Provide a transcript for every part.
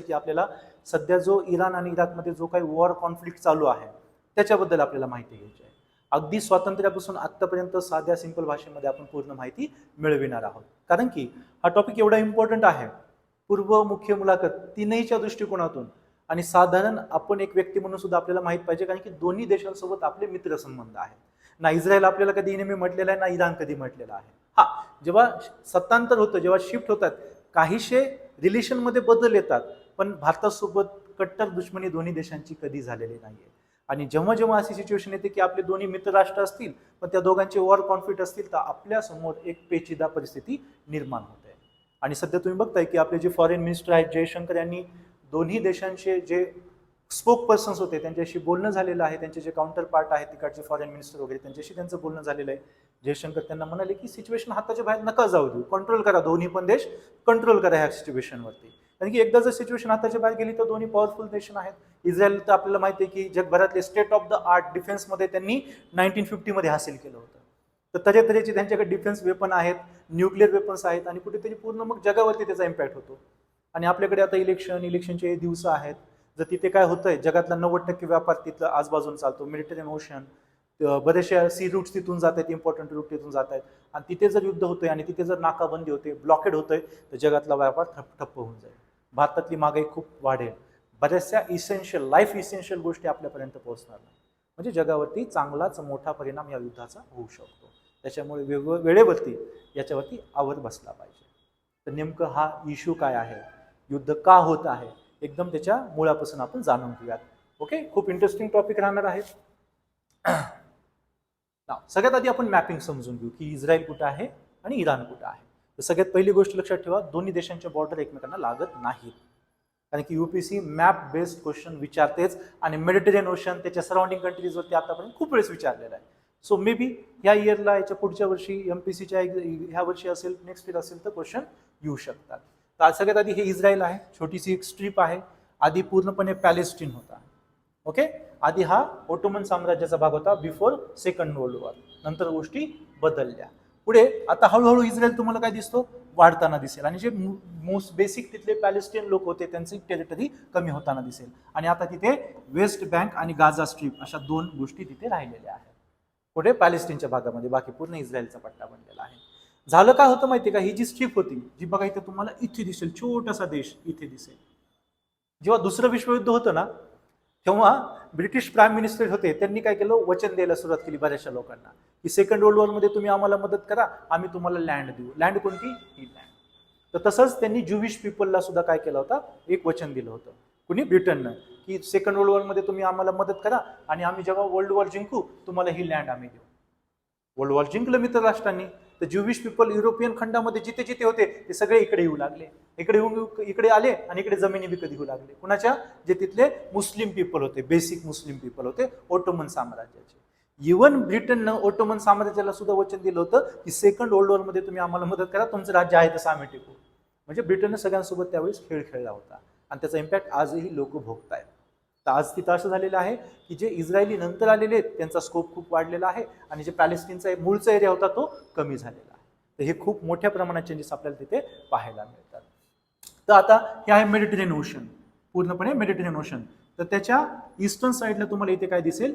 की आपल्याला सध्या जो इराण आणि इराकमध्ये जो काही वॉर कॉन्फ्लिक्ट चालू आहे त्याच्याबद्दल आपल्याला माहिती घ्यायची आहे. अगदी स्वातंत्र्यापासून आत्तापर्यंत साध्या सिंपल भाषेमध्ये आपण पूर्ण माहिती मिळविणार आहोत. कारण की हा टॉपिक एवढा इम्पॉर्टंट आहे. पूर्व मुख्य मुलाखत तीनहीच्या दृष्टिकोनातून आणि साधारण आपण एक व्यक्ती म्हणून सुद्धा आपल्याला माहीत पाहिजे कारण की दोन्ही देशांसोबत आपले मित्र संबंध आहेत. ना इस्रायल आपल्याला कधी नेहमी म्हटलेलं आहे ना इराण कधी म्हटलेलं आहे. हा जेव्हा सत्तांतर होतं जेव्हा शिफ्ट होतात काहीशे रिलेशनमध्ये बदल येतात. पण भारतासोबत कट्टर दुश्मनी दोन्ही देशांची कधी झालेली नाहीये. आणि जेव्हा जेव्हा अशी सिच्युएशन येते की आपले दोन्ही मित्र राष्ट्र असतील पण त्या दोघांचे वॉर कॉन्फ्लिक्ट असतील तर आपल्यासमोर एक पेचीदा परिस्थिती निर्माण होते. आणि सध्या तुम्ही बघताय की आपले जे फॉरेन मिनिस्टर आहेत जयशंकर यांनी दोन्ही देशांचे जे स्पोक पर्सन्स होते त्यांच्याशी बोलणं झालेलं आहे त्यांचे जे काउंटर पार्ट आहेत तिकडचे फॉरेन मिनिस्टर वगैरे त्यांच्याशी त्यांचं बोलणं झालेलं आहे. जयशंकर त्यांना म्हणाले की सिच्युएशन हाताच्या बाहेर नका जाऊ देऊ कंट्रोल करा दोन्ही पण देश कंट्रोल करा ह्या सिच्युएशनवरती कारण की एकदा जर सिच्युएशन हाताच्या बाहेर गेली तर दोन्ही पॉवरफुल नेशन आहेत. इस्रायल तर आपल्याला माहिती आहे की जगभरातले स्टेट ऑफ द आर्ट डिफेन्समध्ये त्यांनी नाईन्टीन फिफ्टीमध्ये हासिल केलं होतं. तर तऱ्हेतऱ्हेचे त्यांच्याकडे डिफेन्स वेपन आहेत न्यूक्लिअर वेपन्स आहेत आणि कुठेतरी पूर्ण मग जगावरती त्याचा इम्पॅक्ट होतो. आणि आपल्याकडे आता इलेक्शन इलेक्शनचे दिवस आहेत. जर तिथे काय होतंय जगातला नव्वद टक्के व्यापार तिथं आजबाजून चालतो. मेडिटेरियन ओशन बरेचशा सी रूट्स तिथून जात आहेत इम्पॉर्टंट रूट तिथून जात आहेत. आणि तिथे जर युद्ध होतंय आणि तिथे जर नाकाबंदी होते ब्लॉकेड होतंय तर जगातला व्यापार ठप्प ठप्प होऊन जाईल. भारतातली महागाई खूप वाढेल. बऱ्याचशा इसेन्शियल लाईफ इसेन्शियल गोष्टी आपल्यापर्यंत पोहोचणार नाही. म्हणजे जगावरती चांगलाच मोठा परिणाम या युद्धाचा होऊ शकतो. त्याच्यामुळे वेग वेळेवरती याच्यावरती आवर बसला पाहिजे. तर नेमकं हा इश्यू काय आहे? युद्ध का होत आहे? एकदम त्याच्या मुळापासून आपण जाणून घेऊयात. ओके खूप इंटरेस्टिंग टॉपिक राहणार आहे. सगळ्यात आधी आपण मॅपिंग समजून घेऊ की इस्रायल कुठं आहे आणि इराण कुठं आहे. तर सगळ्यात पहिली गोष्ट लक्षात ठेवा दोन्ही देशांच्या बॉर्डर एकमेकांना लागत नाहीत. कारण की युपीसी मॅप बेस्ड क्वेश्चन विचारतेच आणि मेडिटेरियन ओशन त्याच्या सराउंडिंग कंट्रीजवरती आतापर्यंत खूप वेळेस विचारलेला आहे. सो मे बी ह्या इयरला याच्या पुढच्या वर्षी एम पी सीच्या ह्या वर्षी असेल नेक्स्ट इयर असेल तर क्वेश्चन येऊ शकतात. तर सगळ्यात आधी हे इस्रायल आहे छोटीशी एक स्ट्रीप आहे. आधी पूर्णपणे पॅलेस्टीन होता. ओके आधी हा ओटोमन साम्राज्याचा भाग होता बिफोर सेकंड वर्ल्ड वॉर नंतर गोष्टी बदलल्या. पुढे आता हळूहळू इस्रायल तुम्हाला काय दिसतो? वाढताना दिसेल. आणि जे मोस्ट बेसिक तिथले पॅलेस्टियन लोक होते त्यांची टेरिटरी कमी होताना दिसेल. आणि आता तिथे वेस्ट बँक आणि गाझा स्ट्रीप अशा दोन गोष्टी तिथे राहिलेल्या आहेत. पुढे पॅलेस्टिनच्या भागामध्ये बाकी पूर्ण इस्रायलचा पट्टा बनलेला आहे. झालं काय होतं माहिती का? ही जी स्ट्रीप होती जी बघा इथे तुम्हाला इथे दिसेल छोटासा देश इथे दिसेल. जेव्हा दुसरं विश्वयुद्ध होतं ना तेव्हा ब्रिटिश प्राईम मिनिस्टर होते त्यांनी काय केलं? वचन द्यायला सुरुवात केली बऱ्याचशा लोकांना. की सेकंड वर्ल्ड वॉरमध्ये तुम्ही आम्हाला मदत करा आम्ही तुम्हाला लँड देऊ. लँड कोणती? ही लँड तर तसंच त्यांनी ज्युविश पीपलला सुद्धा काय केलं होतं? एक वचन दिलं होतं. कुणी? ब्रिटननं. की सेकंड वर्ल्ड वॉरमध्ये तुम्ही आम्हाला मदत करा आणि आम्ही जेव्हा वर्ल्ड वॉर जिंकू तुम्हाला ही लँड आम्ही देऊ. वर्ल्ड वॉर जिंकलं मित्र राष्ट्रांनी तर ज्युविश पीपल युरोपियन खंडामध्ये जिथे जिथे होते ते सगळे इकडे येऊ लागले. इकडे येऊन इकडे आले आणि इकडे जमिनी विकत घेऊ लागले. कुणाच्या? जे तिथले मुस्लिम पीपल होते बेसिक मुस्लिम पीपल होते ओटोमन साम्राज्याचे. इवन ब्रिटननं ओटोमन साम्राज्याला सुद्धा वचन दिलं होतं की सेकंड वर्ल्ड वॉरमध्ये तुम्ही आम्हाला मदत करा तुमचं राज्य आहे तसं आम्ही टिकू. म्हणजे ब्रिटननं सगळ्यांसोबत त्यावेळेस खेळ खेळला होता. आणि त्याचा इम्पॅक्ट आजही लोक भोगतायत. तर आज तिथं असं झालेलं आहे की जे इस्रायली नंतर आलेले आहेत त्यांचा स्कोप खूप वाढलेला आहे आणि जे पॅलेस्टिनचा मूळचा एरिया होता तो कमी झालेला आहे. तर हे खूप मोठ्या प्रमाणात चेंजेस आपल्याला तिथे पाहायला मिळतात. तर आता हे आहे मेडिटेरियन ओशन पूर्णपणे मेडिटेरियन ओशन तर त्याच्या ईस्टर्न साईडला तुम्हाला इथे काय दिसेल?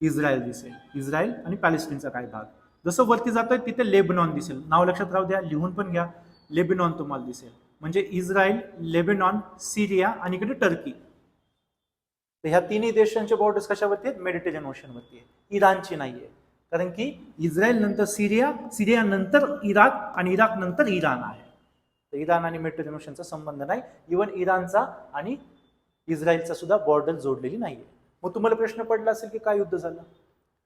इस्रायल दिसेल. इस्रायल आणि पॅलेस्टिनचा काय भाग. जसं वरती जातोय तिथे लेबनॉन दिसेल. नाव लक्षात राहू द्या लिहून पण घ्या. लेबेनॉन तुम्हाला दिसेल. म्हणजे इस्रायल लेबेनॉन सिरिया आणि इकडे टर्की. तर ह्या तिन्ही देशांचे बॉर्डर्स कशावरती आहेत? मेडिटेरियन ओशनवरती आहे इराणची नाही आहे कारण की इस्रायल नंतर सिरिया सिरिया नंतर इराक आणि इराक नंतर इराण आहे. तर इराण आणि मेडिटेरियन ओशनचा संबंध नाही. इवन इराणचा आणि इस्रायलचा सुद्धा बॉर्डर जोडलेली नाही आहे मग तुम्हाला प्रश्न पडला असेल की काय युद्ध झालं?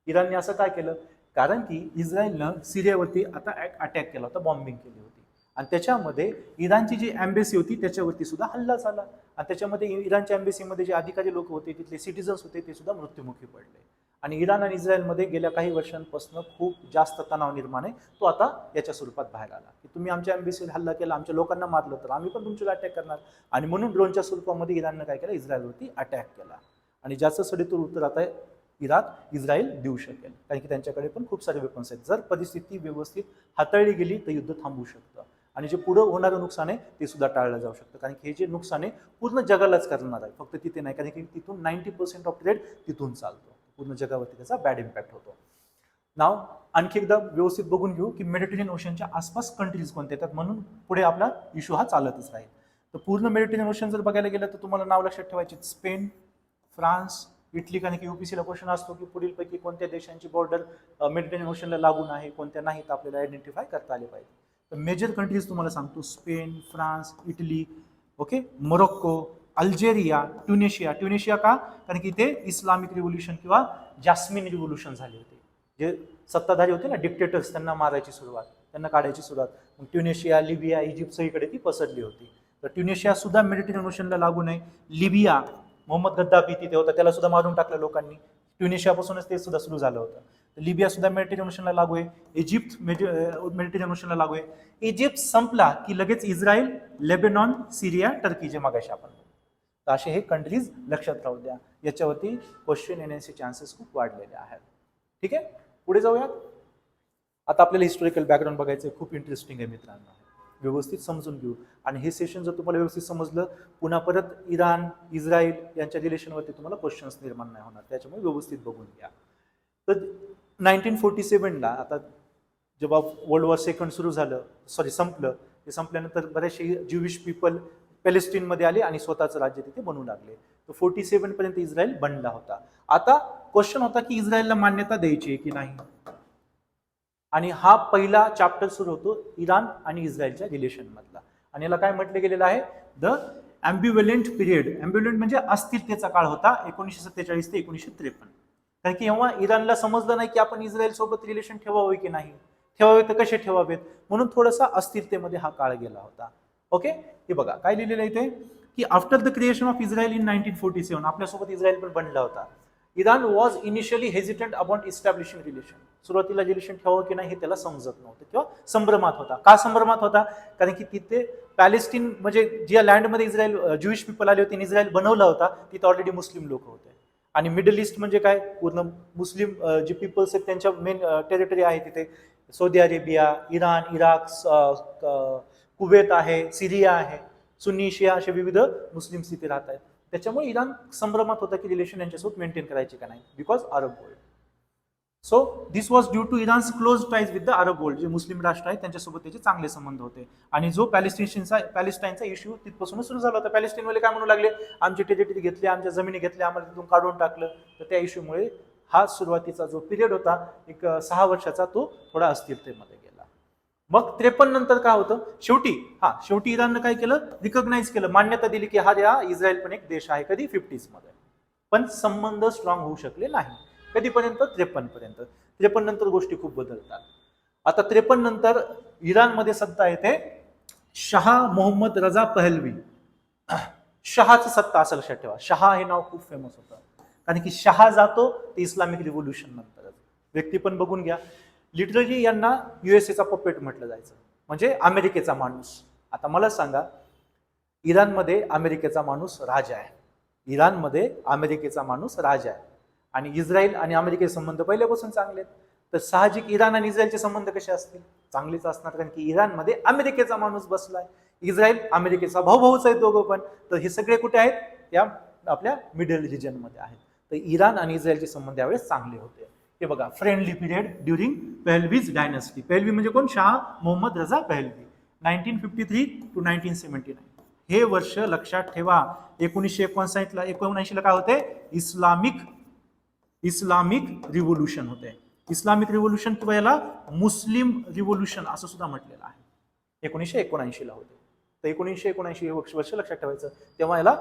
इराणने असं काय केलं? कारण की इस्रायलनं सिरियावरती आता अटॅक केला होता बॉम्बिंग केली होती. आणि त्याच्यामध्ये इराणची जी अँबेसी होती त्याच्यावरती सुद्धा हल्ला झाला. आणि त्याच्यामध्ये इराणच्या अँबेसीमध्ये जे अधिकारी लोक होते तिथले सिटिझन्स होते ते सुद्धा मृत्युमुखी पडले. आणि इराण आणि इस्रायलमध्ये गेल्या काही वर्षांपासून खूप जास्त तणाव निर्माण आहे. तो आता याच्या स्वरूपात बाहेर आला. की तुम्ही आमच्या अँबेसीवर हल्ला केला आमच्या लोकांना मारलं तर आम्ही पण तुमच्यावर अटॅक करणार. आणि म्हणून ड्रोनच्या स्वरूपामध्ये इराणनं काय केलं? इस्रायलवरती अटॅक केला. आणि ज्याचं सडेतूर उत्तर आता इराक इस्रायल देऊ शकेल. कारण की त्यांच्याकडे पण खूप सारे वेपन्स आहेत. जर परिस्थिती व्यवस्थित हाताळली गेली तर युद्ध थांबू शकतं. आणि जे पुढं होणारं नुकसान आहे ते सुद्धा टाळलं जाऊ शकतं. कारण की हे जे नुकसान आहे पूर्ण जगालाच करणार आहे. फक्त तिथे नाही कारण की तिथून नाईन्टी पर्सेंट ऑफ ट्रेड तिथून चालतो. पूर्ण जगावरती त्याचा बॅड इम्पॅक्ट होतो. नाव आणखी एकदा व्यवस्थित बघून घेऊ की मेडिटेरियन ओशनच्या आसपास कंट्रीज कोणते येतात? म्हणून पुढे आपला इश्यू हा चालतच राहील. तर पूर्ण मेडिटेरियन ओशन जर बघायला गेलं तर तुम्हाला नाव लक्षात ठेवायचे स्पेन फ्रान्स इटली कारण की युपीसीला क्वेश्चन असतो की पुढीलपैकी कोणत्या देशांची बॉर्डर मेडिटेरियन ओशनला लागून आहे कोणत्या नाहीत आपल्याला आयडेंटिफाय करता आले पाहिजे. तर मेजर कंट्रीज तुम्हाला सांगतो. Spain France Italy okay Morocco Algeria Tunisia Tunisia का? कारण की इथे इस्लामिक रिव्होल्युशन किंवा जास्मिन रिव्होल्युशन झाले होते. जे सत्ताधारी होते ना डिक्टेटर्स त्यांना मारायची सुरुवात त्यांना काढायची सुरुवात. मग ट्युनेशिया लिबिया इजिप्त सगळीकडे ती पसरली होती. तर ट्युनेशिया सुद्धा मेडिटेरियन ओशनला लागू नये. लिबिया मोहम्मद गद्दाफी तिथे होता त्याला सुद्धा मारून टाकलं लोकांनी. ट्युनेशियापासूनच ते सुद्धा सुरू झालं होतं. लिबिया सुद्धा मेडिटेरियन ओशनला लागू आहे. इजिप्त मेडिटेरियन ओशनला लागू आहे. इजिप्त संपला की लगेच इस्रायल लेबेनॉन सिरिया टर्की जे मागायचे आपण तर असे हे कंट्रीज लक्षात राहू द्या. याच्यावरती क्वेश्चन येण्याचे चान्सेस खूप वाढलेले आहेत. ठीक आहे? पुढे जाऊयात. आता आपल्याला हिस्टॉरिकल बॅकग्राऊंड बघायचं खूप इंटरेस्टिंग आहे मित्रांनो. व्यवस्थित समजून घेऊ. आणि हे सेशन जर तुम्हाला व्यवस्थित समजलं पुन्हा परत इराण इस्रायल यांच्या रिलेशनवरती तुम्हाला क्वेश्चन्स निर्माण नाही होणार. त्याच्यामुळे व्यवस्थित बघून घ्या. तर नाईन्टीन फोर्टी सेवनला आता जेव्हा वर्ल्ड वॉर सेकंड सुरू झालं सॉरी संपलं ते संपल्यानंतर बरेचसे ज्युविश पीपल पॅलेस्टीनमध्ये आले आणि स्वतःचं राज्य तिथे बनवू लागले. तर फोर्टी सेवनपर्यंत इस्रायल बनला होता. आता क्वेश्चन होता की इस्रायलला मान्यता द्यायची आहे की नाही? आणि हा पहिला चॅप्टर सुरू होतो इराण आणि इस्रायलच्या रिलेशन मधला. आणि याला काय म्हटलं गेलेलं आहे? द अँब्युव्हलेंट पिरियड अँब्युव्हलेंट म्हणजे अस्थिरतेचा काळ होता एकोणीसशे सत्तेचाळीस ते एकोणीसशे त्रेपन्न. कारण की जेव्हा इराणला समजलं नाही की आपण इस्रायल सोबत रिलेशन ठेवावे की नाही ठेवावे तर कसे ठेवावेत? म्हणून थोडासा अस्थिरतेमध्ये हा काळ गेला होता. ओके हे बघा काय लिहिलेलं इथे? की after the creation of Israel in nineteen forty seven आपल्यासोबत इस्रायल पण बनला होता. Iran was initially hesitant about establishing relation सुरुवातीला रिलेशन ठेवावं की नाही हे त्याला समजत नव्हतं किंवा संभ्रमात होता. का संभ्रमात होता? कारण की तिथे पॅलेस्टीन म्हणजे ज्या लँडमध्ये इस्रायल ज्युईश पीपल आले होते आणि इस्रायल बनवला होता तिथे ऑलरेडी मुस्लिम लोक होते. आणि मिडल ईस्ट म्हणजे काय? पूर्ण मुस्लिम जे पीपल्स आहेत त्यांच्या मेन टेरिटरी आहे तिथे. Saudi Arabia Iran Iraq Kuwait आहे सिरिया आहे. सुन्नी शिया असे विविध मुस्लिम्स तिथे राहत आहेत. त्याच्यामुळे इराण संभ्रमात होता की रिलेशन यांच्यासोबत मेंटेन करायचे का नाही? Because Arab world so this was due to Iran's close ties with the Arab world जे मुस्लिम राष्ट्र आहेत त्यांच्यासोबत त्याचे चांगले संबंध होते. आणि जो पॅलेस्टिनचा पॅलेस्टाईनचा इश्यू तिथपासूनच सुरू झाला होता. पॅलेस्टाईनवाले काय म्हणू लागले? आमची टेरिटरी घेतली आमच्या जमिनी घेतल्या आम्हाला तिथून काढून टाकलं. तर त्या इश्यूमुळे हा सुरुवातीचा जो पिरियड होता एक सहा वर्षाचा तो थोडा अस्थिरतेमध्ये गेला. मग त्रेपन्न नंतर काय होतं? शेवटी हा शेवटी इराणनं काय केलं? रिकग्नाईज केलं. मान्यता दिली की हा या इस्रायल पण एक देश आहे. कधी? फिफ्टीजमध्ये. पण संबंध स्ट्रॉंग होऊ शकले नाही. कधीपर्यंत? त्रेपन्नपर्यंत. त्रेपन्न नंतर गोष्टी खूप बदलतात. आता त्रेपन्न नंतर इराणमध्ये सत्ता येते. Shah Mohammed Reza Pahlavi. शहाचं सत्ता असं लक्षात ठेवा. शहा हे नाव खूप फेमस होतं. कारण की शहा जातो ते इस्लामिक रिव्होल्युशन नंतरच. व्यक्ती पण बघून घ्या. लिटरली यांना युएसएचा पपेट म्हटलं जायचं. म्हणजे अमेरिकेचा माणूस. आता मला सांगा इराणमध्ये अमेरिकेचा माणूस राजा आहे. इराणमध्ये अमेरिकेचा माणूस राजा आहे. आणि इस्रायल आणि अमेरिकेचे संबंध पहिल्यापासून चांगले आहेत. तर साहजिक इराण आणि इस्रायलचे संबंध कसे असतील? चांगलेच असणार कारण की इराणमध्ये अमेरिकेचा माणूस बसलाय. इस्रायल अमेरिकेचा भाऊ भाऊच आहे दोघं पण. तर हे सगळे कुठे आहेत? या आपल्या मिडल रिजनमध्ये आहेत. तर इराण आणि इस्रायलचे संबंध यावेळेस चांगले होते. हे बघा friendly period during Pahlavis dynasty. Pahlavi म्हणजे कोण? Shah Mohammad Reza Pahlavi. Nineteen fifty three to nineteen seventy nine. हे वर्ष लक्षात ठेवा. एकोणीसशे एकोणसाठला एकोणऐंशीला काय होते? इस्लामिक इस्लामिक रिव्होल्युशन होते. इस्लामिक रिव्होल्युशन किंवा याला मुस्लिम रिव्होल्युशन असं सुद्धा म्हटलेलं आहे. एकोणीसशे एकोणऐंशीला होते. तर एकोणीसशे एकोणऐंशी हे वर्ष वर्ष लक्षात ठेवायचं तेव्हा याला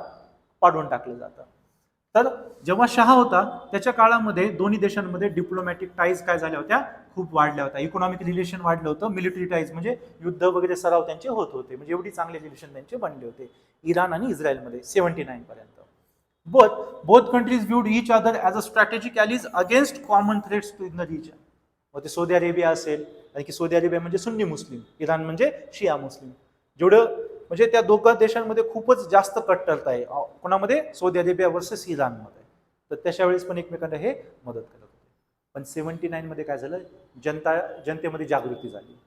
पाडून टाकलं जातं. तर जेव्हा शहा होता त्याच्या काळामध्ये दोन्ही देशांमध्ये डिप्लोमॅटिक टाईज काय झाल्या होत्या? खूप वाढल्या होत्या. इकॉनॉमिक रिलेशन वाढलं होतं. मिलिटरी टाईज म्हणजे युद्ध वगैरे सराव त्यांचे होत होते. म्हणजे एवढी चांगले रिलेशन त्यांचे बनले होते. इराण आणि इस्रायलमध्ये seventy nine But both countries viewed each other as a strategic allies against common threats in the region. मग ते सौदी अरेबिया असेल कारण की सौदी अरेबिया म्हणजे सुन्नी मुस्लिम इराण म्हणजे शिया मुस्लिम. जेवढं म्हणजे त्या दोघा देशांमध्ये खूपच जास्त कट्टरता आहे. कोणामध्ये? सौदी अरेबिया वर्सेस इराणमध्ये. तर त्याच्या वेळेस पण एकमेकांना हे मदत करत होते. पण सेव्हन्टी नाईनमध्ये काय झालं? जनता जनतेमध्ये जागृती झाली.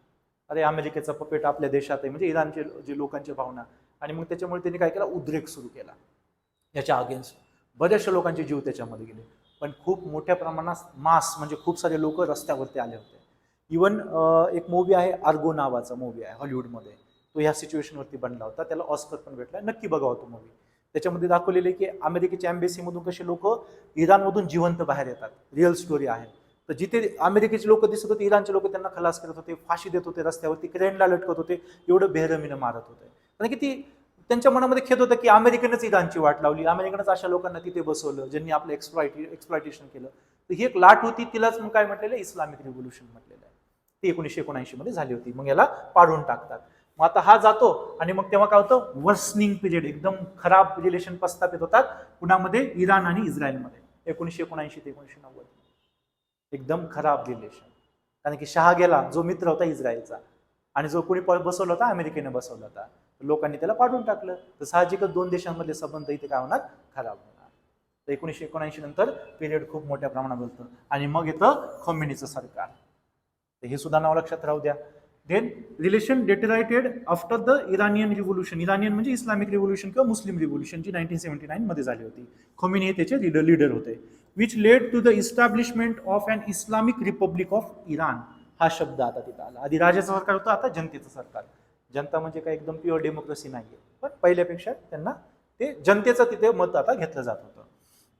अरे अमेरिकेचा पपेट आपल्या देशात आहे. म्हणजे इराणचे जे लोकांची भावना. आणि मग त्याच्यामुळे त्यांनी काय केला? उद्रेक सुरू केला. याच्या अगेन्स्ट बऱ्याचशा लोकांचे जीव त्याच्यामध्ये गेले. पण खूप मोठ्या प्रमाणात मास म्हणजे खूप सारे लोक रस्त्यावरती आले होते. इवन एक मूवी आहे आर्गो नावाचा मूवी आहे हॉलिवूडमध्ये तो ह्या सिच्युएशनवरती बनला होता. त्याला ऑस्कर पण भेटला. नक्की बघावा तो मूवी त्याच्यामध्ये दाखवलेले की अमेरिकेच्या एम्बेसीमधून कसे लोक इराणमधून जिवंत बाहेर येतात. रिअल स्टोरी आहे. तर जिथे अमेरिकेचे लोक दिसत होते इराणचे लोक त्यांना खलास करत होते फाशी देत होते रस्त्यावरती क्रेनला लटकत होते एवढं बेहरमीनं मारत होते. कारण की ती त्यांच्या मनामध्ये खेद होतं की अमेरिकेनंच इराणची वाट लावली. अमेरिकेनंच अशा लोकांना तिथे बसवलं ज्यांनी आपलं एक्सप्लॉइट एक्सप्लॉयटेशन केलं. तर ही एक लाट होती तिलाच मग काय म्हटलेलं इस्लामिक रिव्होल्युशन म्हटलेलं आहे. ती एकोणीसशे एकोणऐंशीमध्ये झाली होती. मग याला पाडून टाकतात. मग आता हा जातो आणि मग तेव्हा काय होतं? वर्सनिंग पिरियड एकदम खराब रिलेशन प्रस्थापित होतात पुण्यामध्ये इराण आणि इस्रायलमध्ये. एकोणीसशे एकोणऐंशी ते एकोणीसशे नव्वद. एकदम खराब रिलेशन कारण की शहा गेला जो मित्र होता इस्रायलचा. आणि जो कोणी प- बसवला होता? अमेरिकेने बसवला होता. लोकांनी त्याला पाडून टाकलं. तर साहजिकच दोन देशांमधले संबंध इथे काय होणार? खराब होणार. तर एकोणीसशे एकोणऐंशी नंतर पिरियड खूप मोठ्या प्रमाणात बदलतं. आणि मग येतं खमिनीचं सरकार. तर हे सुद्धा नाव लक्षात राहू द्या. Then relation deteriorated after the Iranian revolution Iranian म्हणजे इस्लामिक रिव्होल्युशन किंवा मुस्लिम रिव्होल्युशन जी नाईन्टीन सेव्हन्टी नाईनमध्ये झाली होती. खोमिनी हे त्याचे लीडर लीडर होते. Which led to the establishment of an Islamic republic of Iran हा शब्द आता तिथं आला. आधी राजाचं सरकार होतं आता जनतेचं सरकार. जनता म्हणजे काय एकदम प्युअर डेमोक्रेसी नाहीये. पण पहिल्यापेक्षा त्यांना ते जनतेचं तिथे मत आता घेतलं जात होतं.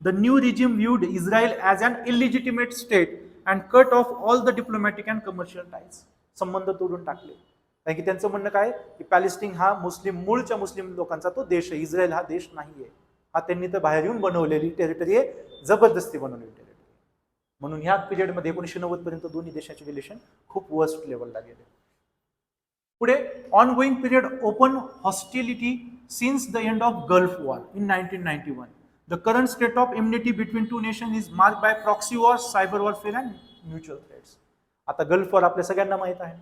The new regime viewed Israel as an illegitimate state and cut off all the diplomatic and commercial ties संबंध तोडून टाकले. कारण की त्यांचं म्हणणं काय की पॅलेस्टीन हा मुस्लिम मूळच्या मुस्लिम लोकांचा तो देश आहे. इस्रायल हा देश नाहीये. हा त्यांनी तर बाहेर येऊन बनवलेली टेरिटरी आहे. जबरदस्ती बनवलेली टेरिटरी म्हणून ह्या पिरियडमध्ये एकोणीसशे नव्वदपर्यंत दोन्ही देशाचे रिलेशन खूप वर्स्ट लेवलला गेले. पुढे ongoing period open hostility since the end of Gulf War in nineteen ninety one the current state of immunity between two nation is mark by proxy war cyber warfare and mutual threats आता Gulf war आपल्या सगळ्यांना माहीत आहे.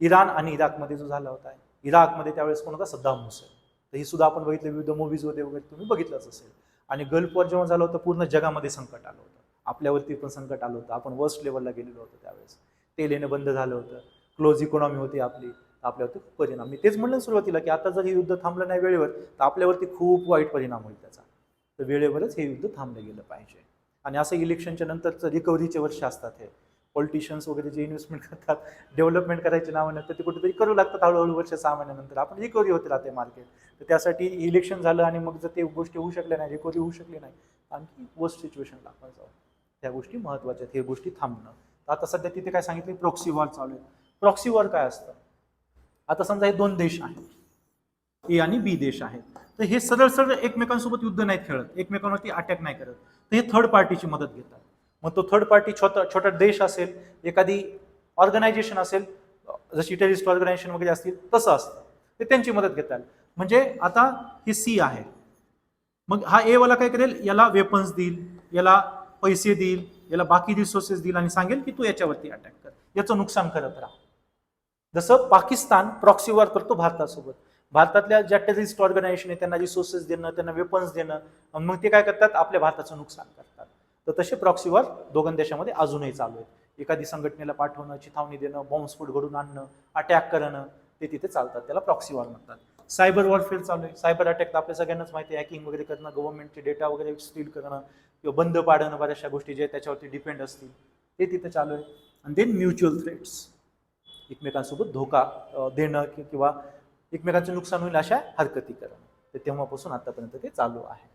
Iran आणि इराकमध्ये जो झाला होता इराकमध्ये त्यावेळेस कोण होता? सद्दाम हुसेन. तर ही सुद्धा आपण बघितलं विविध मूवीजमध्ये वगैरे तुम्ही बघितलंच असेल. आणि गल्फ वॉर जेव्हा झालं होतं पूर्ण जगामध्ये संकट आलं होतं. आपल्यावरती पण संकट आलं होतं. आपण वर्स्ट लेवलला गेलेलो होतो त्यावेळेस. तेल येणं बंद झालं होतं. क्लोज इकॉनॉमी होती आपली आपल्यावरती खूप परिणाम. मी तेच म्हणलं सुरुवातीला की आता जर हे युद्ध थांबलं नाही वेळेवर तर आपल्यावरती खूप वाईट परिणाम होईल त्याचा. तर वेळेवरच हे युद्ध थांबलं गेलं पाहिजे. आणि असं इलेक्शनच्या नंतरचं रिकव्हरीचे वर्ष असतात हे. पॉलिटिशियन्स वगैरे जे इन्व्हेस्टमेंट करतात डेव्हलपमेंट करायचे नावानं तर ते कुठेतरी करू लागतात हळूहळू वर्ष सहा महिन्यानंतर. आपण रिकव्हरी होते राहते मार्केट तर त्यासाठी इलेक्शन झालं आणि मग जर ते गोष्टी होऊ शकल्या नाही रिकव्हरी होऊ शकली नाही आणखी वर्स्ट सिच्युएशनला आपण जाऊ. त्या गोष्टी महत्त्वाच्या आहेत हे गोष्टी थांबणं. तर आता सध्या तिथे काय सांगितलं? प्रॉक्सी वॉर चालू आहे. प्रॉक्सी वॉर काय असतं? आता समजा हे दोन देश आहेत. ए आणि बी देश आहेत. तर हे सरळ सरळ एकमेकांसोबत युद्ध नाही खेळत. एकमेकांवरती अटॅक नाही करत. तर हे थर्ड पार्टीची मदत घेतात. मग तो थर्ड पार्टी छोटा छोटा देश असेल एखादी ऑर्गनायझेशन असेल जशी टेरिस्ट ऑर्गनायझेशन वगैरे असतील तसं असतं. ते त्यांची मदत घेतात. म्हणजे आता हे सी आहे. मग हा ए वाला काय करेल? याला वेपन्स देईल याला पैसे देईल याला बाकी रिसोर्सेस देईल आणि सांगेल की तू याच्यावरती अटॅक कर. याचं नुकसान करत राहा. जसं पाकिस्तान प्रॉक्सी वॉर करतो भारतासोबत. भारतातल्या ज्या टेरिस्ट ऑर्गनायझेशन आहे त्यांना रिसोर्सेस देणं त्यांना वेपन्स देणं मग ते काय करतात? आपल्या भारताचं नुकसान करतात. तर तसे प्रॉक्सी वॉर दोघां देशामध्ये अजूनही चालू आहेत. एखादी संघटनेला पाठवणं चिथावणी देणं बॉम्बस्फोट घडून आणणं अटॅक करणं ते तिथे चालतात. त्याला प्रॉक्सी वॉर म्हणतात. सायबर वॉरफेअर चालू आहे. सायबर अटॅक तर आपल्या सगळ्यांनाच माहिती आहे. हॅकिंग वगैरे करणं गव्हर्नमेंटचे डेटा वगैरे स्टील करणं किंवा बंद पाडणं बऱ्याचशा गोष्टी जे त्याच्यावरती डिपेंड असतील. ते तिथे चालू आहे. आणि देन म्युच्युअल थ्रेट्स एकमेकांसोबत धोका देणं किंवा एकमेकांचे नुकसान होईल अशा हरकती करणं. तर तेव्हापासून आतापर्यंत ते चालू आहे.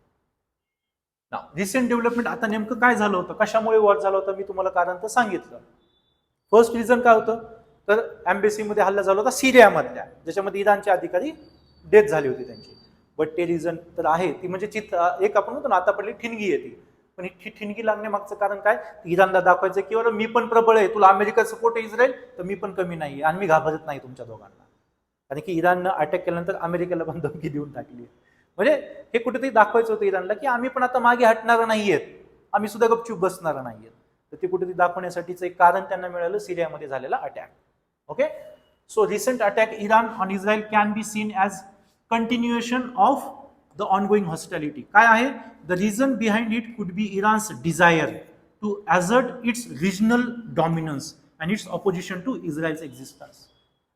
ना रिसेंट डेव्हलपमेंट आता नेमकं काय झालं होतं? कशामुळे वॉर झालं होतं? मी तुम्हाला कारण तर सांगितलं. फर्स्ट रिझन काय होतं? तर अँबेसीमध्ये हल्ला झाला होता सिरियामधल्या ज्याच्यामध्ये इराणचे अधिकारी डेथ झाली होती त्यांची. बट ते रिझन तर आहे ती म्हणजे चित एक आपण म्हणतो ना आता पडली ठिणगी येते पण ही ठिठिणगी लागण्यामागचं कारण काय? इराणला दाखवायचं की बरं मी पण प्रबळ आहे तुला अमेरिका सपोर्ट आहे इस्रायल तर मी पण कमी नाही आणि मी घाबरत नाही तुमच्या दोघांना. कारण की इराणनं अटॅक केल्यानंतर अमेरिकेला पण धमकी देऊन टाकली म्हणजे हे कुठेतरी दाखवायचं होतं इराणला की आम्ही पण आता मागे हटणार नाहीयेत. आम्ही सुद्धा गपचूप बसणार नाहीयेत. तर ते कुठेतरी दाखवण्यासाठीचं एक कारण त्यांना मिळालं सिरियामध्ये झालेला attack okay so recent attack Iran on Israel can be seen as continuation of the ongoing hostility काय आहे the reason behind it could be Iran's desire to assert its regional dominance and its opposition to Israel's existence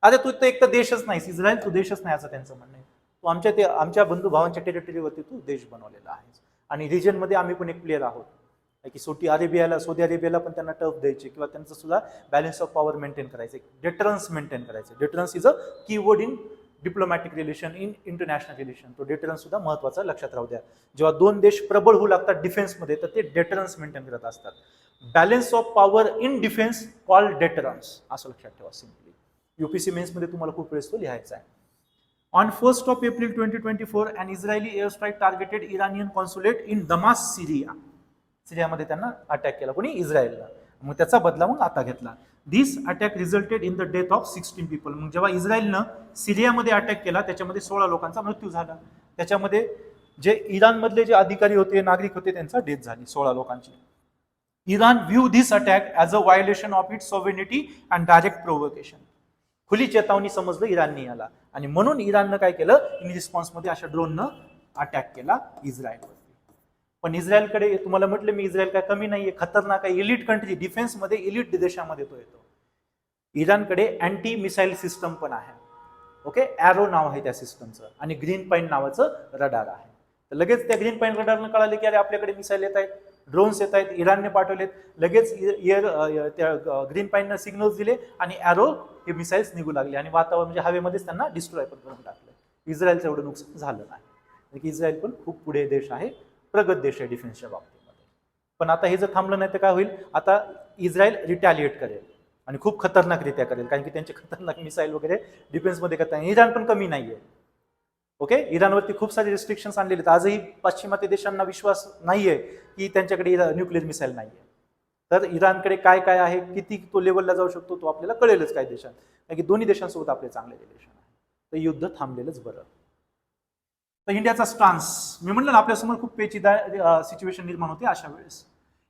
अरे तू तर एक तर देशच नाही Israel तू देशच नाही असं त्यांचं म्हणणं आहे. तू आमच्या ते आमच्या बंधू भावांच्या टेरिटरीवरती तू देश बनवलेला आहेस आणि रिजनमध्ये आम्ही पण एक प्लेअर आहोत. की सोटी अरेबियाला सौदी अरेबियाला पण त्यांना टफ द्यायचे किंवा त्यांचं सुद्धा बॅलन्स ऑफ पॉवर मेंटेन करायचं डेटरन्स मेंटेन करायचं. Deterrence is a keyword in diplomatic relation in international relation तो डेटरन्स सुद्धा लक्षात राहू द्या. जेव्हा दोन देश प्रबळ होऊ लागतात डिफेन्समध्ये तर ते डेटरन्स मेंटेन करत असतात. Balance of power in defence call deterrence असं लक्षात ठेवा सिम्पली युपीसी मेन्समध्ये तुम्हाला खूप वेळेस तो लिहायचा आहे. On first of April twenty twenty four and Israeli air strike targeted Iranian consulate in दमास Syria सिरियामध्ये त्यांना अटॅक केला. कोणी? इस्रायलला मग त्याचा बदला मग आता घेतला. This attack resulted in the death of sixteen people मग जेव्हा इस्रायलनं सिरियामध्ये अटॅक केला त्याच्यामध्ये सोळा लोकांचा मृत्यू झाला. त्याच्यामध्ये जे इराणमधले जे अधिकारी होते नागरिक होते त्यांचा डेथ झाली सोळा लोकांची. Iran view this attack as a violation of it sovereignty and direct provocation खुली चेतावणी समजलं इराणनी याला. आणि म्हणून इराणनं काय केलं? इन रिस्पॉन्समध्ये अशा ड्रोननं अटॅक केला इस्रायल पण इस्रायलकडे तुम्हाला म्हटलं मी इस्रायल काय कमी नाहीये खतरनाक आहे. इलिट कंट्री डिफेन्समध्ये इलिट देशामध्ये तो येतो. इराणकडे अँटी मिसाईल सिस्टम पण आहे. ओके ॲरो नाव आहे त्या सिस्टमचं आणि ग्रीन पॉईंट नावाचं रडार आहे. तर लगेच त्या ग्रीन पॉईंट रडारनं कळालं की अरे आपल्याकडे मिसाईल येत आहेत ड्रोन्स येत आहेत इराणने पाठवलेत. लगेच इयर त्या ग्रीन पॉईंटनं सिग्नल्स दिले आणि ॲरो हे मिसाईल्स निघू लागले आणि वातावरण म्हणजे हवेमध्येच त्यांना डिस्ट्रॉय पण करून टाकलं. इस्रायलचं एवढं नुकसान झालं नाही. की इस्रायल पण खूप पुढे देश आहे. प्रगत देश आहे डिफेन्सच्या बाबतीमध्ये. पण आता हे जर थांबलं नाही तर काय होईल? आता इस्रायल रिटॅलिएट करेल आणि खूप खतरनाकरित्या करेल कारण की त्यांचे खतरनाक मिसाईल वगैरे डिफेन्समध्ये करता इराण पण कमी नाही आहे ओके इराणवरती खूप सारे रिस्ट्रिक्शन्स आणलेले आहेत. आजही पाश्चिमात्य देशांना विश्वास नाही आहे की त्यांच्याकडे न्यूक्लिअर मिसाईल नाही आहे तर इराणकडे काय काय आहे? किती तो लेवलला जाऊ शकतो तो आपल्याला कळेलच काय देशात. कारण की दोन्ही देशांसोबत आपले चांगले रिलेशन आहे. तर युद्ध थांबलेलंच बरं. तर इंडियाचा स्टान्स मी म्हणलं ना आपल्यासमोर खूप पेचीदा सिच्युएशन निर्माण होते अशा वेळेस.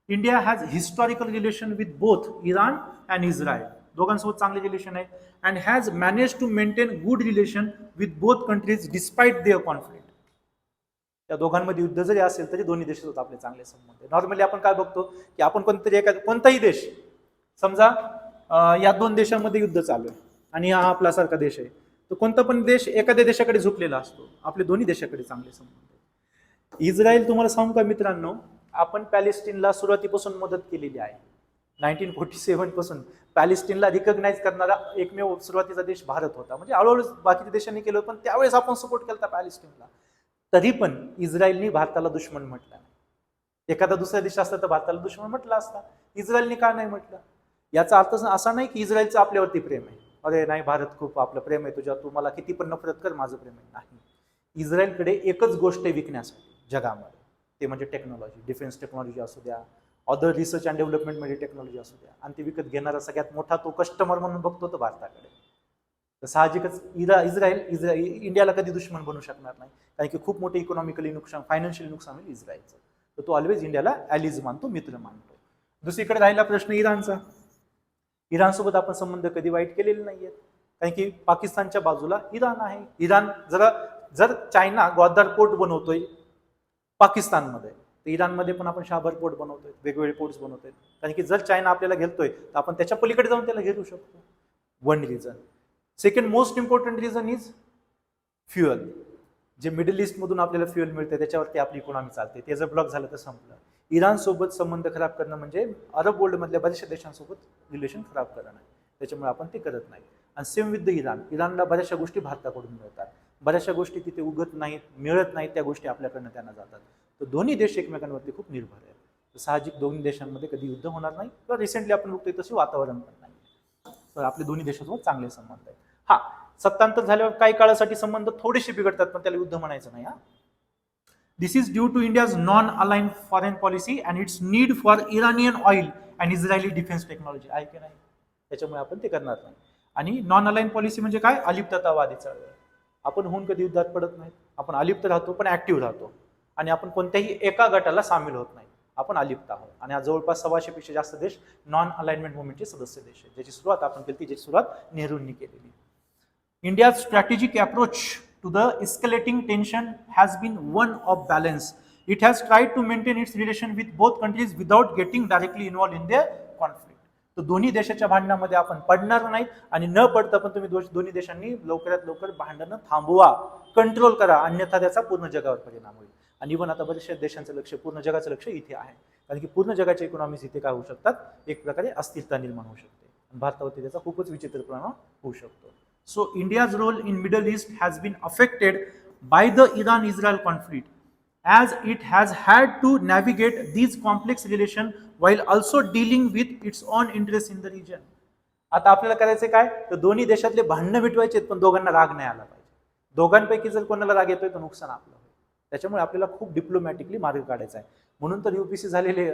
India has historical relation with both Iran and Israel दोघांसोबत चांगले रिलेशन आहे and has manage to maintain good relation with both countries despite their conflict त्या दोघांमध्ये युद्ध जरी असेल तरी दोन्ही देशात आपले चांगले संबंध. आहे नॉर्मली आपण काय बघतो की आपण कोणतरी एखाद्या कोणताही देश समजा या दोन देशांमध्ये युद्ध चालू आहे. आणि हा आपल्यासारखा देश आहे. तर कोणता पण देश एखाद्या देशाकडे झुकलेला असतो. आपले दोन्ही देशाकडे चांगले संबंध इस्रायल तुम्हाला सांगू का मित्रांनो आपण पॅलेस्टीनला सुरुवातीपासून मदत केलेली आहे. नाईन्टीन फोर्टी सेव्हनपासून पॅलेस्टीनला रिकग्नाईज करणारा एकमेव सुरुवातीचा देश भारत होता. म्हणजे हळूहळू बाकीच्या देशांनी केलं पण त्यावेळेस आपण सपोर्ट केला पॅलेस्टीनला. तरी पण इस्रायलनी भारताला दुश्मन म्हटलं नाही. एखादा दुसरा देश असता तर भारताला दुश्मन म्हटलं असता. इस्रायलने का नाही म्हटलं? याचा अर्थ असा नाही की इस्रायलचं आपल्यावरती प्रेम आहे. अरे नाही भारत खूप आपलं प्रेम आहे तुझ्या तू मला किती पण नफरत कर माझं प्रेम आहे. नाही. इस्रायलकडे एकच गोष्ट आहे विकण्यासाठी जगामध्ये. ते म्हणजे टेक्नॉलॉजी डिफेन्स टेक्नॉलॉजी असू द्या अदर रिसर्च अँड डेव्हलपमेंटमध्ये टेक्नॉलॉजी असू द्या. आणि ते विकत घेणारा सगळ्यात मोठा तो कस्टमर म्हणून बघतो तो भारताकडे. तर साहजिकच इरा इस्रायल इस्रा इंडियाला कधी दुश्मन बनू शकणार नाही. कारण की खूप मोठे इकॉनॉमिकली नुकसान फायनान्शियली नुकसान होईल इस्रायलचं. तर तो ऑलवेज इंडियाला ॲलिज मानतो मित्र मानतो. दुसरीकडे राहिला प्रश्न इराणचा. इराणसोबत आपण संबंध कधी वाईट केलेले नाही आहेत कारण की पाकिस्तानच्या बाजूला इराण आहे. इराण जरा जर चायना ग्वादार पोर्ट बनवतोय पाकिस्तानमध्ये तर इराणमध्ये पण आपण शाबर पोर्ट बनवतोय वेगवेगळे पोर्ट्स बनवतोय. कारण की जर चायना आपल्याला घेतोय तर आपण त्याच्या पलीकडे जाऊन त्याला घेऊ शकतो. One reason second most important reason is fuel जे मिडल ईस्टमधून आपल्याला फ्युअल मिळते त्याच्यावरती आपली इकॉनॉमी चालते. ते जर ब्लॉक झालं तर संपलं. इराणसोबत संबंध खराब करणं म्हणजे अरब वर्ल्डमधल्या बऱ्याचशा देशांसोबत रिलेशन खराब करणं. आहे त्याच्यामुळे आपण ते करत नाही. आणि सेम विथ द इराण इराणला बऱ्याचशा गोष्टी भारताकडून मिळतात. बऱ्याचशा गोष्टी तिथे उगत नाहीत मिळत नाहीत त्या गोष्टी आपल्याकडनं त्यांना जातात. तर दोन्ही देश एकमेकांवरती खूप निर्भर आहेत. तर साहजिक दोन्ही देशांमध्ये कधी युद्ध होणार नाही किंवा रिसेंटली आपण बघतोय तसे वातावरण पण नाही. तर आपले दोन्ही देशासोबत चांगले संबंध आहेत. हा सत्तांतर झाल्यावर काही काळासाठी संबंध थोडेसे बिघडतात पण त्याला युद्ध म्हणायचं नाही हा. This is due to India's non align foreign policy and it's need for Iranian oil and Israeli defence technology आहे की नाही? त्याच्यामुळे आपण ते करणार नाही. आणि नॉन अलाइन पॉलिसी म्हणजे काय? अलिप्ततावादी चळवळ. आपण होऊन कधी युद्धात पडत नाही आपण अलिप्त राहतो पण ऍक्टिव्ह राहतो. आणि आपण कोणत्याही एका गटाला सामील होत नाही. आपण अलिप्त आहोत. आणि आज जवळपास सव्वाशेपेक्षा जास्त देश नॉन अलाइनमेंट मुवमेंटचे सदस्य देश आहेत. ज्याची सुरुवात आपण केली ज्याची सुरुवात नेहरूंनी केलेली. India's strategic approach to the escalating tension has been one of balance. It has tried to maintain its relation with both countries without getting directly involved in their conflict. तर दोन्ही देशाच्या भांडणामध्ये आपण पडणार नाही आणि न पडता पण तुम्ही दोष- दोन्ही देशांनी लवकरात लवकर भांडणं थांबवा. कंट्रोल करा. अन्यथा त्याचा पूर्ण जगावर परिणाम होईल. आणि इव्हन आता बऱ्याचशा देशांचं लक्ष पूर्ण जगाचं लक्ष इथे आहे. कारण की पूर्ण जगाच्या इकॉनॉमीज इथे काय होऊ शकतात? एक प्रकारे अस्थिरता निर्माण होऊ शकते. आणि भारतावरती त्याचा खूपच विचित्र परिणाम होऊ शकतो. So India's role in middle east has been affected by the Iran-Israel conflict as it has had to navigate these complex relations while also dealing with its own interests in the region. आता आपल्याला करायचं काय? तर दोन्ही देशातले भांडणं मिटवायचे आहेत, पण दोघांना राग नाही आला पाहिजे. दोघांपैकी जर कोणाला राग येतोय तर नुकसान आपलं होईल. त्याच्यामुळे आपल्याला खूप डिप्लोमॅटिकली मार्ग काढायचा आहे. म्हणून तर युपीसी झालेले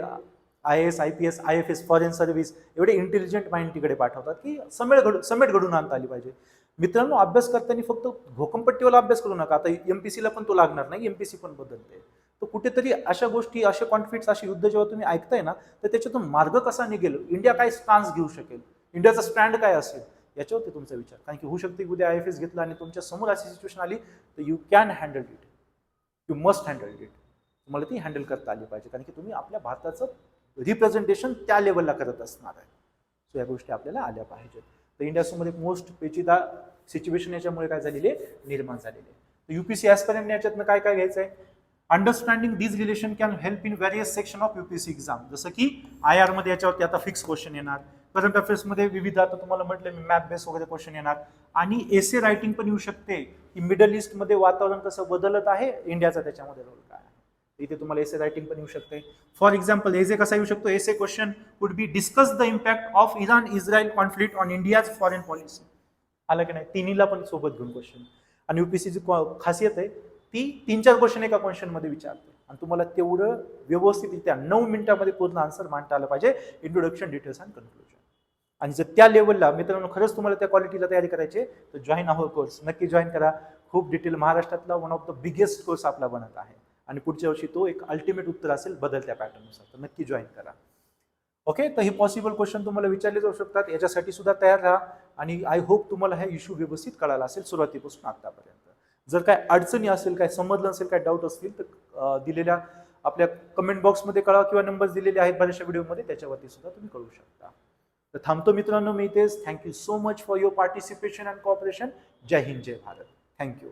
I S I P S I F S foreign service एवढे इंटेलिजंट माइंड तिकडे पाठवतात की समेट घडू समेट घडून आणता आली पाहिजे. मित्रांनो अभ्यास करताना फक्त भोकंपट्टीवाला अभ्यास करू नका. आता एम पी सीला पण तो लागणार नाही एम पी सी पण बदलते. तर कुठेतरी अशा गोष्टी असे कॉन्फ्लिक्ट्स असे युद्ध जेव्हा तुम्ही ऐकताय ना तर त्याच्यातून मार्ग कसा निघेल? इंडिया काय स्टान्स घेऊ शकेल? इंडियाचा स्टँड काय असेल? याच्यावरती तुमचा विचार. कारण की होऊ शकते की उद्या आय एफ एस घेतला आणि तुमच्यासमोर अशी सिच्युएशन आली तर you can handle it you must handle it तुम्हाला ती हँडल करता आली पाहिजे. कारण की तुम्ही आपल्या भारताचं रिप्रेझेंटेशन त्या लेवलला करत असणार आहे. सो या गोष्टी आपल्याला आल्या पाहिजेत. तर इंडियासमोर एक मोस्ट पेचिदा सिच्युएशन याच्यामुळे काय झालेली आहे? निर्माण झालेली आहे. तर युपीसी ॲस्परंटने याच्यातनं काय काय घ्यायचं आहे understanding this relation can help in various section of UPSC exam जसं की आय आरमध्ये याच्यावरती आता फिक्स क्वेश्चन येणार. करंट अफेअर्समध्ये विविध आता तुम्हाला म्हटलं मी मॅप बेस वगैरे क्वेश्चन येणार. आणि एसे रायटिंग पण येऊ शकते. की मिडल ईस्टमध्ये वातावरण कसं बदलत आहे? इंडियाचा त्याच्यामध्ये रोल काय आहे? इथे तुम्हाला एसे रायटिंग पण येऊ शकते. फॉर एक्झाम्पल एसे कसा येऊ शकतो? Essay question would be discuss the impact of Iran Israel conflict on India's foreign policy आलं की नाही? तिन्हीला पण सोबत घेऊन क्वेश्चन आणि युपीसीची खासियत आहे ती तीन चार क्वेश्चन एका क्वेश्चनमध्ये विचारते. आणि तुम्हाला तेवढं व्यवस्थितरित्या नऊ मिनिटामध्ये पूर्ण आन्सर मांडता आलं पाहिजे. इंट्रोडक्शन डिटेल्स अँड कन्क्लुजन आणि जर त्या लेवलला मित्रांनो खरंच तुम्हाला त्या क्वालिटीला तयारी करायची तर जॉईन आवर कोर्स नक्की जॉईन करा. खूप डिटेल महाराष्ट्रातला one of the biggest course आपला बनत आहे. आणि पुढच्या वर्षी तो एक अल्टिमेट उत्तर असेल बदलत्या पॅटर्ननुसार तर नक्की जॉईन करा. ओके तर हे पॉसिबल क्वेश्चन तुम्हाला विचारले जाऊ शकतात. याच्यासाठी सुद्धा तयार राहा आणि आय होप तुम्हाला हे इश्यू व्यवस्थित कळाला असेल सुरुवातीपासून आत्तापर्यंत जर काय अडचणी असेल काय समजलं असेल काय डाऊट असतील तर दिलेल्या आपल्या कमेंट बॉक्समध्ये कळवा किंवा नंबर्स दिलेले आहेत बऱ्याचशा व्हिडिओमध्ये त्याच्यावरती सुद्धा तुम्ही कळू शकता. तर थांबतो मित्रांनो मी इथेच. Thank you so much for your participation and cooperation Jai Hind Jai Bharat. Thank you